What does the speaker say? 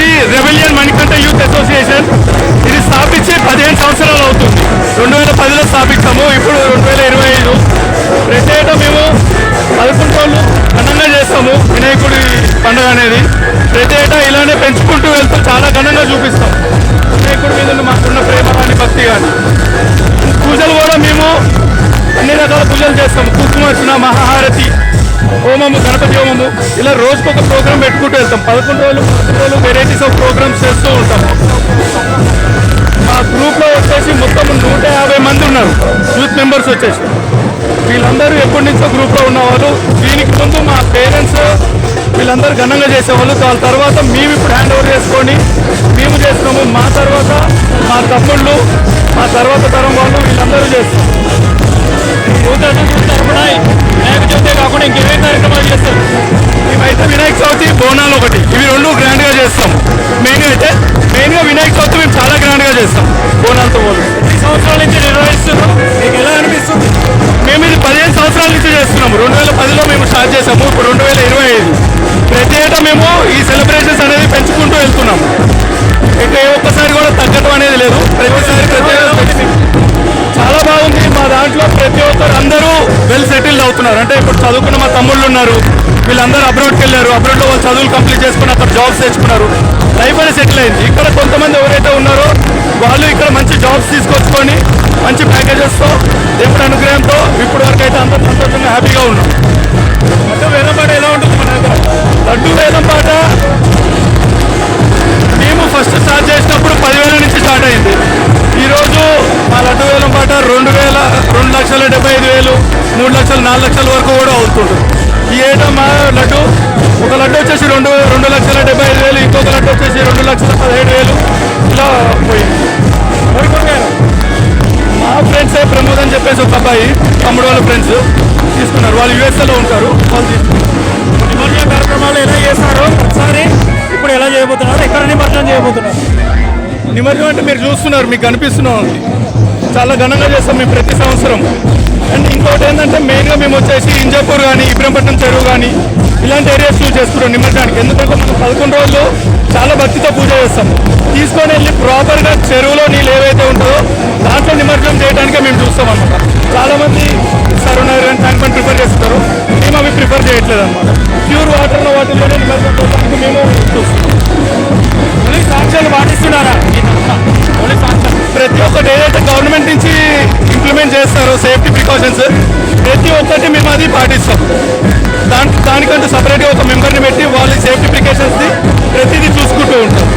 వచ్చేసి rebellion Manikanta youth association ఇది స్థాపించి పదిహేను సంవత్సరాలు అవుతుంది. రెండు వేల పదిలో స్థాపించాము ఇప్పుడు రెండు వేల ఇరవై ఐదు. ప్రతి ఏటా మేము పదకొండు ఘనంగా చేస్తాము వినాయకుడి పండుగ అనేది. ప్రతి ఏటా ఇలానే పెంచుకుంటూ వెళ్తూ చాలా ఘనంగా చూపిస్తాం. వినాయకుడి మీద మాకున్న ప్రేమ కానీ భక్తి కానీ పూజలు కూడా మేము అన్ని రకాల పూజలు చేస్తాము. కుంకుమర్చన మహాహారతి హోమము గణపతి హోమము ఇలా రోజుకొక ప్రోగ్రామ్ పెట్టుకుంటూ వెళ్తాం. పదకొండు రోజులు పదకొండు రోజులు వెరైటీస్ ఆఫ్ ప్రోగ్రామ్స్ చేస్తూ ఉంటాం. మా గ్రూప్లో వచ్చేసి మొత్తం నూట యాభై మంది ఉన్నారు. యూత్ మెంబర్స్ వచ్చేసి. వీళ్ళందరూ ఎప్పటి నుంచో గ్రూప్లో ఉన్నవాళ్ళు. దీనికి ముందు మా పేరెంట్స్ వీళ్ళందరూ ఘనంగా చేసేవాళ్ళు. వాళ్ళ తర్వాత మేము ఇప్పుడు హ్యాండ్ బోనాలు ఒకటి. ఇవి రెండు గ్రాండ్గా చేస్తాం. మెయిన్ అయితే మెయిన్గా వినాయక చవితి మేము చాలా గ్రాండ్గా చేస్తాం. బోనాలతో పోలి ఈ సంవత్సరాల నుంచి నిర్వహిస్తున్నాం. మీకు ఎలా అనిపిస్తుంది? మేము ఇది పదిహేను సంవత్సరాల నుంచి చేస్తున్నాము. రెండు వేల పదిలో మేము స్టార్ట్ చేసాము ఇప్పుడు రెండు వేల ఇరవై ఐదు. ప్రతి ఏటా మేము ఈ సెలబ్రేషన్స్ అనేది పెంచుకుంటూ వెళ్తున్నాము. ఇక ఏ ఒక్కసారి కూడా తగ్గడం అనేది లేదు. ప్రతిసారి ప్రతి. చాలా బాగుంది. మా దాంట్లో ప్రతి ఒక్కరు అందరూ వెల్ ఫెయిల్ అవుతున్నారు. అంటే ఇప్పుడు చదువుకున్న మా తమ్ముళ్ళు ఉన్నారు. వీళ్ళందరూ అబ్రాడ్కి వెళ్ళారు. అబ్రాడ్లో వాళ్ళు చదువులు కంప్లీట్ చేసుకుని అక్కడ జాబ్స్ తెచ్చుకున్నారు. లైఫ్ అనేది సెటిల్ అయింది. ఇక్కడ కొంతమంది ఎవరైతే ఉన్నారో వాళ్ళు ఇక్కడ మంచి జాబ్స్ తీసుకొచ్చుకొని మంచి ప్యాకేజెస్తో దేవుడి అనుగ్రహంతో ఇప్పుడు వరకు అయితే అందరూ సంతోషంగా హ్యాపీగా ఉన్నాం లడ్డు వేలం పాట ఎలా ఉంటుంది మన దగ్గర? లడ్డు వేలం పాట. మేము ఫస్ట్ స్టార్ట్ చేసినప్పుడు పదివేల నుంచి స్టార్ట్ అయింది. ఈరోజు మా లడ్డు వేలం పాట రెండు వేల రెండు లక్షల డెబ్బై ఐదు వేలు మూడు లక్షలు నాలుగు లక్షల వరకు కూడా అవుతుంది. ఈ ఏటా మా లడ్డు ఒక లడ్డు వచ్చేసి రెండు రెండు లక్షల డెబ్బై ఐదు వేలు ఇంకొక లడ్డు వచ్చేసి రెండు లక్షల పదిహేడు వేలు. ఇలా పోయింది. మా ఫ్రెండ్సే ప్రమోద్ అని చెప్పేసి ఒక అబ్బాయి తమ్ముడు వాళ్ళ ఫ్రెండ్స్ తీసుకున్నారు. వాళ్ళు యూఎస్ఏలో ఉంటారు. వాళ్ళు తీసుకున్నారు. కార్యక్రమాలు ఎలా చేస్తారో ఒకసారి ఇప్పుడు ఎలా చేయబోతున్నారు? ఎక్కడ నిమజ్జనం చేయబోతున్నారు? నిమజ్జనం అంటే మీరు చూస్తున్నారు మీకు కనిపిస్తున్నాం చాలా ఘనంగా చేస్తాం మేము ప్రతి సంవత్సరం. అండ్ ఇంకోటి ఏంటంటే మెయిన్గా మేము వచ్చేసి ఇంజాపూర్ కానీ ఇబ్రహంపట్నం చెరువు కానీ ఇలాంటి ఏరియాస్ చూస్ చేసుకుంటాం నిమజ్జనానికి. ఎందుకంటే మనం పదకొండు రోజులు చాలా భక్తితో పూజ చేస్తాం. తీసుకొని వెళ్ళి ప్రాపర్గా చెరువులో నీళ్ళు ఏవైతే ఉంటుందో దాంట్లో నిమజ్జనం చేయడానికే మేము చూస్తాం అనమాట చాలా అని సరునగర్ ట్యాంక్ బండ్ ప్రిఫర్ చేస్తారు. మేము అవి ప్రిఫర్ చేయట్లేదు అనమాట ప్యూర్ వాటర్లో వాటిల్లోనే నిమజ్జనం చేయడానికి మేము చూస్తాం ఓన్లీ సాక్ష్యాలు పాటిస్తున్నారా? ప్రతి ఒక్కటి ఏదైతే గవర్నమెంట్ నుంచి ఇంప్లిమెంట్ చేస్తారో సేఫ్టీ ప్రికాషన్స్ ప్రతి ఒక్కటి మేము అది పాటిస్తాం. దాని దానికంటూ సపరేట్గా ఒక మెంబర్ని పెట్టి వాళ్ళ సేఫ్టీ ప్రికాషన్స్ని ప్రతిదీ చూసుకుంటూ ఉంటాం.